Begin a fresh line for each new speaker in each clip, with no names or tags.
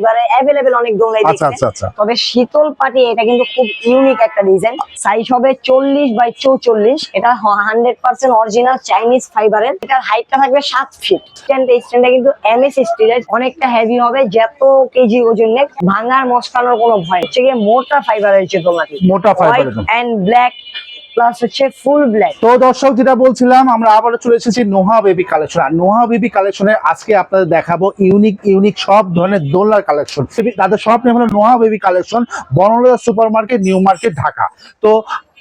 ফাইবারে অ্যাভেলেবেল অনেক দোলনাই
আচ্ছা
দেখছেন
আচ্ছা আচ্ছা।
তবে শীতল পাটি এটা কিন্তু খুব ইউনিক একটা ডিজাইন সাইজ হবে চল্লিশ বাই চৌচল্লিশ। এটা হান্ড্রেড পার্সেন্ট অরিজিনাল চাইনিজ ফাইবারের এটার হাইটটা থাকবে সাত ফিট স্ট্যান্ড স্ট্যান্ডটা কিন্তু এম এস স্টিলের অনেকটা হেভি হবে যত কেজি ওজন নেক। ভাঙার মস্কানোর কোনো ভয় হচ্ছে মোটা ফাইবারের যে দোলনাটি
মোটা ফাইবার
অ্যান্ড ব্ল্যাক প্লাস হচ্ছে ফুল ব্ল্যাক
তো দর্শক যেটা বলছিলাম আমরা আবারও চলে এসেছি নোহা বেবি কালেকশন আর নোহা বেবি কালেকশনে আজকে আপনাদের দেখাবো ইউনিক ইউনিক সব ধরনের দোলনার কালেকশন তাদের সব নেই হলো Noha baby collection Banalata super market new market Dhaka. তো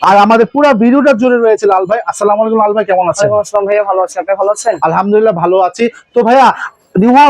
আর আমাদের পুরো ভিডিওটা জুড়ে রয়েছে লাল ভাই। আসসালামু আলাইকুম লাল ভাই কেমন আছেন?
আসসালাম ভাইয়া ভালো আছেন আপনি ভালো আছেন?
আলহামদুলিল্লাহ ভালো আছি। তো ভাইয়া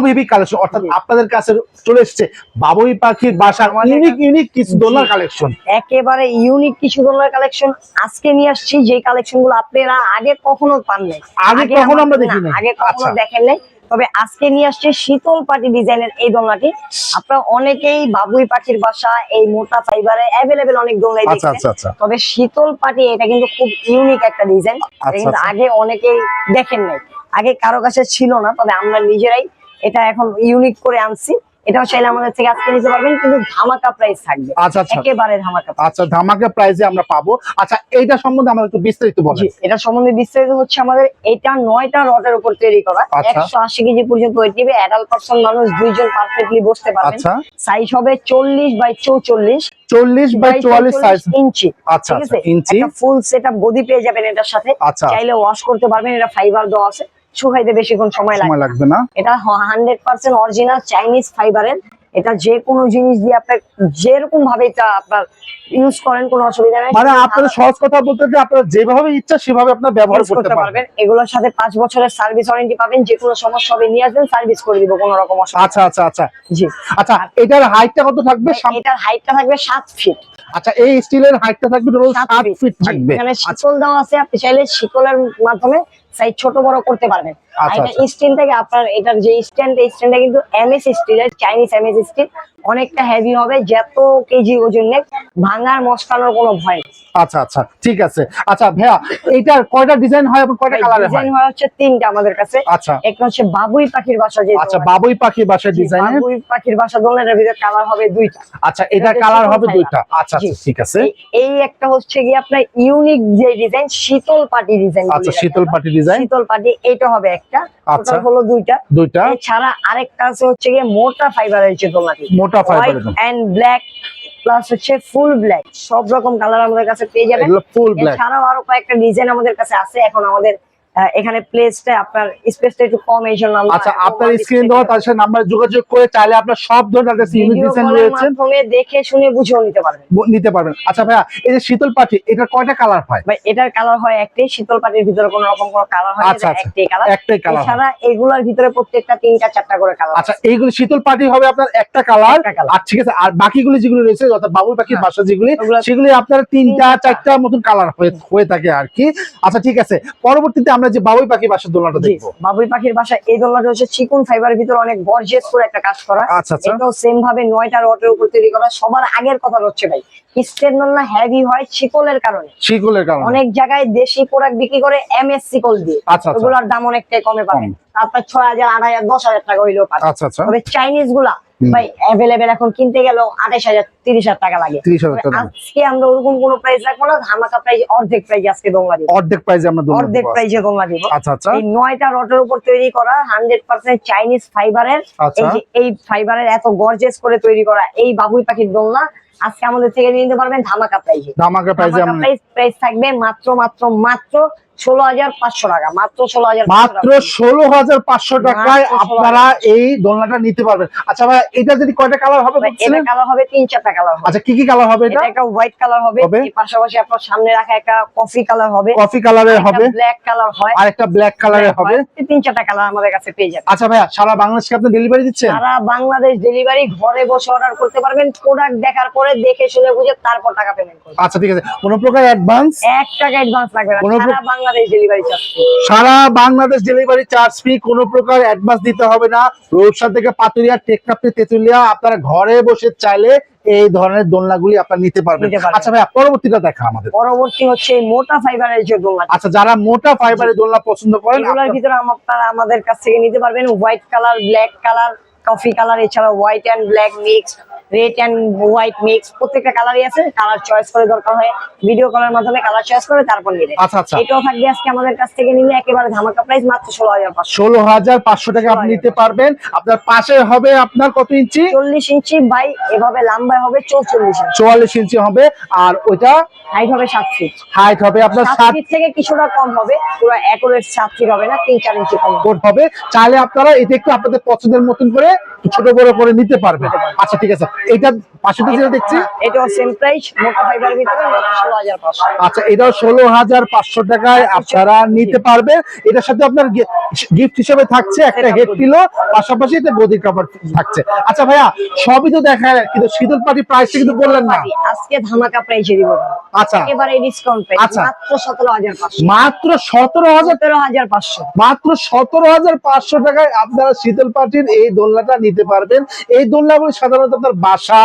বেবি কালেকশন অর্থাৎ আপনাদের কাছে চলে এসেছে বাবুই পাখির বাসার ইউনিক ইউনিক কিছু। দোলনার কালেকশন
একেবারে ইউনিক কিছু কালেকশন আজকে নিয়ে আসছি যে কালেকশনগুলো আপনারা আগে কখনো পান নাই
আগে কখনো আমরা দেখি নাই।
আগে কখনো
আচ্ছা।
দেখেন নাই তবে আজকে নিয়ে আসছে শীতল পাটি ডিজাইনের এই দোলনাটি আপনারা অনেকেই বাবুই পাখির বাসা এই মোটা ফাইবারে অ্যাভেলেবেল অনেক দোলনাই
আচ্ছা
দেখছেন
আচ্ছা
তবে শীতল পাটি এটা কিন্তু খুব ইউনিক একটা ডিজাইন কিন্তু। আগে অনেকেই দেখেন নাই আগে কারও কাছে ছিল না তবে আমরা নিজেরাই এটা এখন ইউনিক করে আনছি। এটাও চাইলে আমাদের থেকে আজকে নিতে পারবেন কিন্তু ধামাকা প্রাইস থাকবে।
আচ্ছা আচ্ছা।
একেবারে ধামাকা
আচ্ছা ধামাকা প্রাইজে আমরা পাবো। এইটা সম্বন্ধে আমাদের একটু বিস্তারিত বলেন।
এটা সম্বন্ধে বিস্তারিত হচ্ছে আমাদের এটা নয়টা রডের উপর তৈরি করা। একশো আশি কেজি পর্যন্ত ওয়েট নিবে অ্যাডাল্ট পার্সন মানুষ দুইজন পারফেক্টলি বসতে পারবেন। সাইজ হবে চল্লিশ বাই চৌচল্লিশ।
চল্লিশ বাই চুয়াল্লিশ সাইজ
ইঞ্চি।
আচ্ছা ইঞ্চি।
ফুল সেট আপ গদি পেয়ে যাবেন এটার সাথে। চাইলে ওয়াশ করতে পারবেন এটা ফাইবার দেওয়া আছে। শুকাইতে বেশিক্ষণ সময় লাগে
সময় লাগবে না।
এটা হান্ড্রেড পার্সেন্ট অরিজিনাল চাইনিজ ফাইবারের এটা যে কোনো জিনিস দিয়ে আপনার যেরকম ভাবে এটা আপনার ইউজ করেন কোনো অসুবিধা নেই।
মানে আপনাদের সহজ কথা বলতে যে আপনারা যেভাবে ইচ্ছা সেভাবে আপনার ব্যবহার করতে পারবেন।
এগুলোর সাথে বছরের সার্ভিস ওয়ারেন্টি পাবেন। যে কোনো সমস্যা হবে নিয়ে আসবেন সার্ভিস করে দিব কোনো রকম অসুবিধা
আচ্ছা আচ্ছা আচ্ছা।
জি।
আচ্ছা এটার হাইটটা কত থাকবে?
এটার হাইটটা থাকবে সাত ফিট
আচ্ছা এই স্টিলের হাইটটা থাকবে ফিট থাকবে। আচ্ছা।
শিকল দেওয়া আছে আপনি চাইলে শিকলের মাধ্যমে সাইজ ছোট বড় করতে পারবেন। এটা
আচ্ছা।
স্টিল থেকে আপনার এটার যে স্ট্যান্ড এই স্ট্যান্ডটা কিন্তু এমএস স্টিলের চাইনিজ এমএস স্টিল অনেকটা হেভি হবে যত কেজি ওজন ভাঙার মস্কানোর কোনো ভয়
আচ্ছা আচ্ছা ঠিক আছে। আচ্ছা ভাইয়া এইটার কয়টা ডিজাইন হয় এবং কয়টা কালারে হয়
ডিজাইন হয়? হচ্ছে তিনটা আমাদের কাছে।
আচ্ছা।
একটা হচ্ছে বাবুই পাখির বাসা যে
আচ্ছা বাবুই পাখি বাসার ডিজাইনের
বাবুই পাখির বাসা ভিতরে কালার হবে দুইটা।
আচ্ছা এটা
এটা
কালার হবে দুইটা। আচ্ছা আচ্ছা ঠিক আছে।
এই- একটা হচ্ছে কি আপনার ইউনিক যে ডিজাইন শীতল পাটি ডিজাইন
আচ্ছা শীতল পাটি ডিজাইন
শীতল পাটি এইটা হবে একটা
আচ্ছা।
টোটাল হলো দুইটা।
দুইটা।
এছাড়া আরেকটা আছে হচ্ছে গিয়ে মোটা ফাইবারের
মোটা
white
fibre
and black plus হচ্ছে ফুল ব্ল্যাক সব রকম কালার আমাদের কাছে পেয়ে যাবেন।
ফুল ব্ল্যাক
এছাড়াও আরও কয়েকটা ডিজাইন আমাদের কাছে আছে। এখন আমাদের এখানে প্লেসটা আপনার স্পেসটা একটু কম এই জন্য
আচ্ছা আপনার স্ক্রিন দেওয়া তার সাথে নাম্বার যোগাযোগ করে চাইলে আপনার সব ধরনের কাছে
ভিডিও
ডিজাইন রয়েছে।
মাধ্যমে দেখে শুনে বুঝেও নিতে পারবেন।
নিতে পারবেন। আচ্ছা ভাইয়া এই যে শীতল পাটি এটা কয়টা কালার হয়?
ভাই এটার কালার হয় একটাই শীতল পাটির ভিতরে কোনো রকম কোনো কালার হয় না,
আচ্ছা, আচ্ছা।
একটাই কালার
একটাই কালার
এছাড়া এগুলার ভিতরে প্রত্যেকটা তিনটা চারটা করে কালার
আচ্ছা এইগুলো শীতল পাটি হবে আপনার একটা কালার আর ঠিক আছে আর বাকিগুলো যেগুলো রয়েছে অর্থাৎ বাবুল পাখির
হ্যাঁ।
বাসা যেগুলি সেগুলি আপনার তিনটা। চারটা মতন কালার হয়ে হয়ে থাকে আর কি। আচ্ছা ঠিক আছে পরবর্তীতে আমরা যে বাবুই পাখি বাসার দোলনাটা দেখব।
বাবুই পাখির বাসা এই দোলনাটা হচ্ছে চিকুন ফাইবারের ভিতরে অনেক গর্জিয়াস করে একটা কাজ করা।
আচ্ছা আচ্ছা।
এটাও সেম ভাবে নয়টা রটের উপর তৈরি করা। সবার আগের কথা হচ্ছে ভাই স্টেন দোলনা হেভি হয় শিকলের কারণে।
শিকলের কারণে।
অনেক জায়গায় দেশি প্রোডাক্ট বিক্রি করে এমএস শিকল দিয়ে।
আচ্ছা আচ্ছা।
ওগুলোর দাম অনেকটাই কমে পাবেন
কম।
তারপর ছয় হাজার আট হাজার দশ হাজার টাকা হইলেও পাবেন
আচ্ছা আচ্ছা।
তবে
চাইনিজগুলা
ভাই অ্যাভেলেবেল এখন কিনতে গেলেও আঠাশ হাজার তিরিশ হাজার টাকা লাগে।
তিরিশ হাজার টাকা
আজকে আমরা ওরকম কোনো প্রাইস রাখব না ধামাকা প্রাইস অর্ধেক প্রাইস আজকে দোলনা দিব।
অর্ধেক প্রাইজে আমরা
অর্ধেক প্রাইসে দোলনা দিব।
আচ্ছা আচ্ছা।
এই নয়টা রটের উপর তৈরি করা হান্ড্রেড পার্সেন্ট চাইনিজ ফাইবারের
আচ্ছা।
এই যে এই ফাইবারের এত গর্জেস করে তৈরি করা এই বাবুই পাখির দোলনা আজকে আমাদের থেকে নিতে পারবেন ধামাকা প্রাইসে
ধামাকা
প্রাইস প্রাইস থাকবে মাত্র মাত্র মাত্র ষোলো হাজার পাঁচশো টাকা মাত্র ষোলো হাজার
মাত্র ষোলো হাজার পাঁচশো টাকায় আপনারা এই দোলনাটা নিতে পারবেন। আচ্ছা ভাই এটা যদি কয়টা কালার হবে
কালার হবে তিন চারটা কালার হবে।
আচ্ছা কি কি কালার হবে এটা?
একটা হোয়াইট কালার হবে। এর পাশাপাশি আপনার সামনে রাখা একটা কফি কালার হবে।
কফি কালারের হবে।
ব্ল্যাক কালার হয়।
আর একটা ব্ল্যাক কালারের হবে।
তিন চারটা কালার আমাদের কাছে পেয়ে যাবেন।
আচ্ছা ভাইয়া সারা বাংলাদেশকে আপনি ডেলিভারি দিচ্ছেন?
সারা বাংলাদেশ ডেলিভারি ঘরে বসে অর্ডার করতে পারবেন। প্রোডাক্ট দেখার পরে দেখে শুনে বুঝে তারপর টাকা পেমেন্ট করবেন।
আচ্ছা ঠিক আছে। কোন প্রকার অ্যাডভান্স
এক টাকা অ্যাডভান্স লাগবে না। সারা বাংলাদেশ ডেলিভারি চার্জ
সারা বাংলাদেশ ডেলিভারি চার্জ ফি কোনো প্রকার অ্যাডভান্স দিতে হবে না। রৌসা থেকে পাতুরিয়া টেকনাফতে তেতুলিয়া আপনারা ঘরে বসে চাইলে এই ধরনের দোলনাগুলি আপনারা নিতে পারবেন। আচ্ছা ভাই পরবর্তীটা দেখা আমাদের।
পরবর্তী হচ্ছে এই মোটা ফাইবারের যে দোলনা।
আচ্ছা যারা মোটা ফাইবারের দোলনা পছন্দ করেন
এগুলোর ভিতরে আপনারা আমাদের কাছ থেকে নিতে পারবেন। White colour black colour coffee colour এছাড়া white and black mix red and white mix প্রত্যেকটা কালারই আছে কালার চয়েস করে দরকার হয় ভিডিও কলের মাধ্যমে কালার চয়েস করে তারপর নিবে
আচ্ছা আচ্ছা।
এটাও থাকবে আজকে আমাদের কাছ থেকে নিলে একেবারে ধামাকা প্রাইস মাত্র ষোলো হাজার পাঁচশো।
ষোলো হাজার পাঁচশো টাকা আপনি নিতে পারবেন। আপনার পাশে হবে আপনার কত ইঞ্চি?
চল্লিশ ইঞ্চি বাই এভাবে লম্বায় হবে চৌচল্লিশ ইঞ্চি।
চুয়াল্লিশ ইঞ্চি হবে আর ওইটা?
হাইট হবে সাত ফিট
হাইট হবে আপনার
সাত
সাত
ফিট থেকে কিছুটা কম হবে পুরো অ্যাকুরেট সাত ফিট হবে না তিন চার ইঞ্চি কম হবে।
হবে। চাইলে আপনারা এটা একটু আপনাদের পছন্দের মতন করে ছোট বড় করে নিতে পারবেন। আচ্ছা ঠিক আছে। এটা পাশে তো যেটা দেখছি?
এটাও সেম প্রাইস মোটা ফাইবার ভিতরে ষোলো হাজার পাঁচশো।
আচ্ছা এটাও ষোলো হাজার পাঁচশো টাকায় আপনারা নিতে পারবেন এটার সাথে আপনার গিফট হিসেবে থাকছে একটা হেড। পিলো পাশাপাশি এটা বদির কাপড় থাকছে। আচ্ছা ভাইয়া সবই তো দেখায় কিন্তু শীতল পাটি প্রাইসটা কিন্তু বললেন না।
আজকে ধামাকা প্রাইসে দিব
আচ্ছা।
ডিসকাউন্ট প্রাইস
আচ্ছা।
মাত্র সতেরো হাজার পাঁচশো।
মাত্র সতেরো হাজার
সতেরো হাজার পাঁচশো।
মাত্র সতেরো হাজার পাঁচশো টাকায় আপনারা শীতল পাটির এই দোলনাটা নিতে পারবেন। এই দোলনাগুলি সাধারণত আপনার বাসা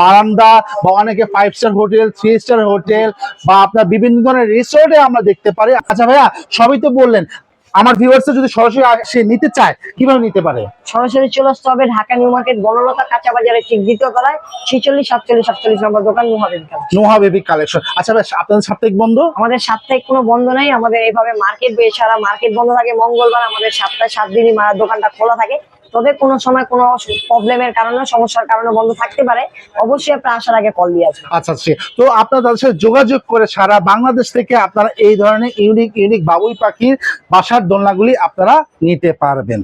বারান্দা বা অনেকে five star hotel three star hotel বা আপনার বিভিন্ন ধরনের রিসোর্টে আমরা দেখতে পারি। আচ্ছা ভাইয়া সবই তো বললেন। আমার ভিউয়ার্স যদি সরাসরি সে নিতে চায় কীভাবে নিতে পারে?
সরাসরি চলে আসতে হবে ঢাকা নিউ মার্কেট বনলতা কাঁচা বাজারে ঠিক দ্বিতীয় তলায় ছিচল্লিশ সাতচল্লিশ সাতচল্লিশ নম্বর দোকান
নোহা বেবি কালেকশন আচ্ছা ভাই আপনাদের সাপ্তাহিক বন্ধ?
আমাদের সাপ্তাহিক কোনো বন্ধ নাই। আমাদের এইভাবে মার্কেট এছাড়া মার্কেট বন্ধ থাকে। মঙ্গলবার আমাদের সপ্তাহে সাত দিনই দোকানটা খোলা থাকে। তবে কোনো সময় কোনো প্রবলেমের কারণে, সমস্যার কারণে বন্ধ থাকতে পারে। অবশ্যই আপনার আসার আগে কল দিয়ে আসবেন।
আচ্ছা আচ্ছা। তো আপনারা সাথে যোগাযোগ করে সারা বাংলাদেশ থেকে আপনারা এই ধরনের ইউনিক ইউনিক বাবুই পাখির বাসার দোলনাগুলি আপনারা নিতে পারবেন।